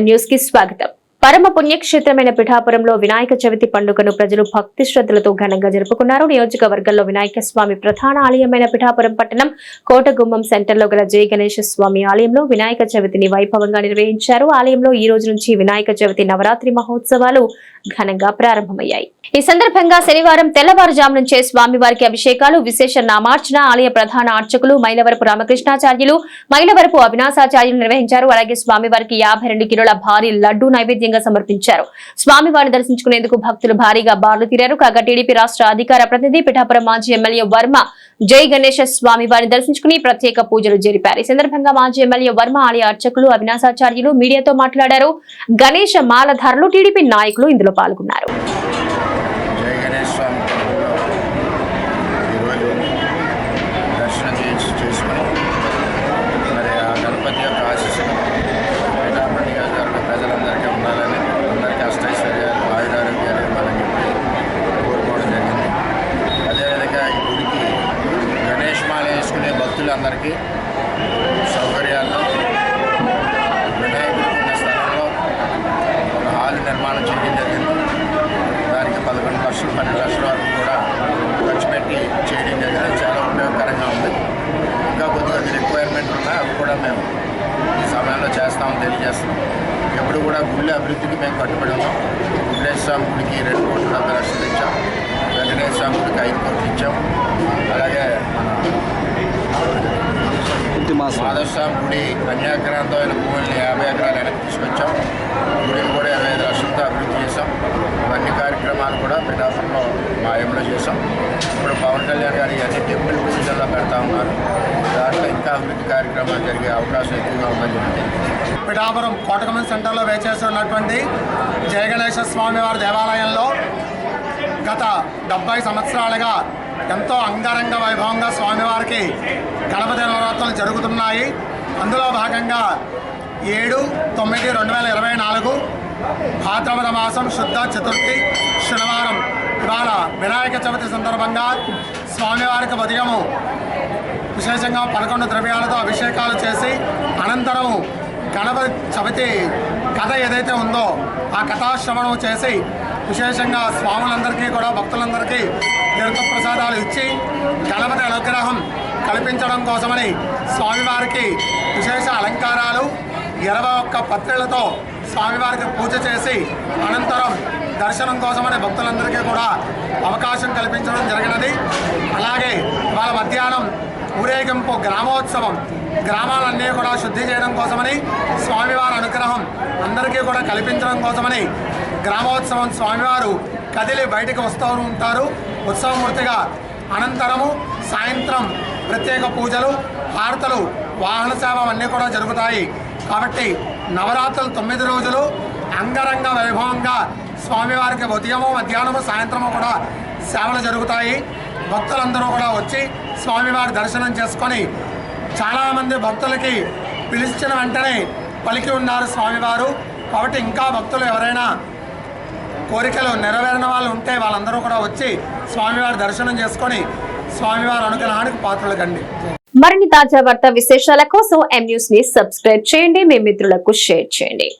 News కి స్వాగతం పరమ పుణ్యక్షేత్రమైన పిఠాపురంలో వినాయక చవితి పండుగను ప్రజలు భక్తి శ్రద్ధలతో ఘనంగా జరుపుకున్నారు. నియోజకవర్గంలో వినాయక స్వామి ప్రధాన ఆలయమైన పిఠాపురం పట్టణం కోటగుమ్మం సెంటర్లో గల జై గణేశ స్వామి ఆలయంలో వినాయక చవితిని వైభవంగా నిర్వహించారు. ఆలయంలో ఈ రోజు నుంచి వినాయక చవితి నవరాత్రి మహోత్సవాలు ఘనంగా ప్రారంభమయ్యాయి. ఈ సందర్భంగా శనివారం తెల్లవారుజాము నుంచే స్వామివారికి అభిషేకాలు విశేష నామార్చన ఆలయ ప్రధాన అర్చకులు మైలవరపు రామకృష్ణాచార్యులు మైలవరపు అవినాశాచార్యులు నిర్వహించారు. అలాగే స్వామివారికి యాభై రెండు కిలోల భారీ లడ్డు ఘనంగా సమర్పించారు. స్వామివారిని దర్శించుకునేందుకు భక్తులు భారీగా బార్లు తీరారు. కాగా టీడీపీ రాష్ట్ర అధికార ప్రతినిధి పిఠాపురం మాజీ ఎమ్మెల్యే వర్మ జై గణేష స్వామి వారిని దర్శించుకుని ప్రత్యేక పూజలు జరిపారు. ఈ సందర్భంగా మాజీ ఎమ్మెల్యే వర్మ ఆలయ అర్చకులు అవినాశాచార్యులు మీడియాతో మాట్లాడారు. గణేష మాలధారులు టీడీపీ నాయకులు ఇందులో పాల్గొన్నారు జయ గణేష్ స్వామి టెంపుల్లో ఈరోజు దర్శనం చేసి చేసుకుని మరి ఆ గణపతి యొక్క ఆశీస్సులు పిఠాపురం నియోజకవర్గ ప్రజలందరికీ ఉండాలని అందరికీ అష్టైశ్వర్యాలు ఆయురారోగ్యాలు ఇవ్వాలని చెప్పి కోరుకోవడం జరిగింది అదేవిధంగా ఈ గుడికి గణేష్ మాల వేసుకునే అందరికీ సౌకర్యాల్లో వినాయకుడు ఉన్న స్థలంలో ఒక హాల్ నిర్మాణం చేయడం జరిగింది. దానికి పదకొండు లక్షలు పన్నెండు లక్షల వరకు కూడా ఖర్చు పెట్టి చేయడం జరిగింది. చాలా ఉపయోగకరంగా ఉంది. ఇంకా కొద్దిగా రిక్వైర్మెంట్ ఉన్నా అవి కూడా మేము సమయంలో చేస్తామని తెలియజేస్తున్నాం. ఎప్పుడు కూడా గుళ్ళ అభివృద్ధికి మేము కట్టుబడి ఉన్నాం. వెంకటేశ్వర స్వామి గుడికి రెండు కోట్ల డెబ్బై లక్షలు ఇచ్చాం. వెంకటేశ్వర స్వామి గుడికి ఐదు కోట్లు ఇచ్చాం. అలాగే మాధవస్వామి గుడి కన్యాక్రాంతమైన భూముల్ని యాభై ఎకరాలు వెనక్కి తీసుకొచ్చాం. గుడిని కూడా ఇరవై ఐదు లక్షలతో అభివృద్ధి చేశాం. ఇవన్నీ కార్యక్రమాలు కూడా పిఠాపురంలో మా ఎంలో చేశాం. ఇప్పుడు పవన్ కళ్యాణ్ గారు ఇవన్నీ టెంపుల్ పూజల్లో పెడతా ఉన్నారు. దాంట్లో ఇంకా అభివృద్ధి కార్యక్రమాలు జరిగే అవకాశం ఎక్కువగా ఉందని చెప్పి పిఠాపురం కోటకమన్ సెంటర్లో వేచేసి ఉన్నటువంటి జయ గణేశ స్వామి వారి దేవాలయంలో గత డెబ్బై సంవత్సరాలుగా ఎంతో అంగరంగ వైభవంగా స్వామివారికి గణపతి నవరాత్రులు జరుగుతున్నాయి. అందులో భాగంగా ఏడు తొమ్మిది రెండు వేల ఇరవై నాలుగు భాద్రపద మాసం శుద్ధ చతుర్థి శనివారం. ఇవాళ వినాయక చవితి సందర్భంగా స్వామివారికి ఉదయము విశేషంగా పదకొండు ద్రవ్యాలతో అభిషేకాలు చేసి అనంతరం గణపతి చవితి కథ ఏదైతే ఉందో ఆ కథాశ్రవణం చేసి విశేషంగా స్వాములందరికీ కూడా భక్తులందరికీ తీర్థ ప్రసాదాలు ఇచ్చి గణపతి అనుగ్రహం కల్పించడం కోసమని స్వామివారికి విశేష అలంకారాలు ఇరవై ఒక్క పత్రికలతో స్వామివారికి పూజ చేసి అనంతరం దర్శనం కోసమని భక్తులందరికీ కూడా అవకాశం కల్పించడం జరిగినది. అలాగే వాళ్ళ మధ్యాహ్నం ఊరేగింపు గ్రామోత్సవం గ్రామాలన్నీ కూడా శుద్ధి చేయడం కోసమని స్వామివారి అనుగ్రహం అందరికీ కూడా కల్పించడం కోసమని గ్రామోత్సవం స్వామివారు కదిలి బయటకు వస్తూ ఉంటారు. ఉత్సవమూర్తిగా అనంతరము సాయంత్రం ప్రత్యేక పూజలు హారతలు వాహన సేవ అన్నీ కూడా జరుగుతాయి. కాబట్టి నవరాత్రులు తొమ్మిది రోజులు అంగరంగ వైభవంగా స్వామివారికి ఉదయము మధ్యాహ్నము సాయంత్రము కూడా సేవలు జరుగుతాయి. భక్తులందరూ కూడా వచ్చి స్వామివారి దర్శనం చేసుకొని చాలామంది భక్తులకి పిలిచిన వెంటనే పలికి ఉన్నారు స్వామివారు. కాబట్టి ఇంకా భక్తులు ఎవరైనా కోరికలు నెరవేరిన వాళ్ళు ఉంటే వాళ్ళందరూ కూడా వచ్చి స్వామివారి దర్శనం చేసుకొని స్వామివారి అనుగ్రహానికి పాత్రలు కండి. మరిన్ని తాజా వార్త విశేషాల కోసం ఎం న్యూస్ని సబ్స్క్రైబ్ చేయండి. మీ మిత్రులకు షేర్ చేయండి.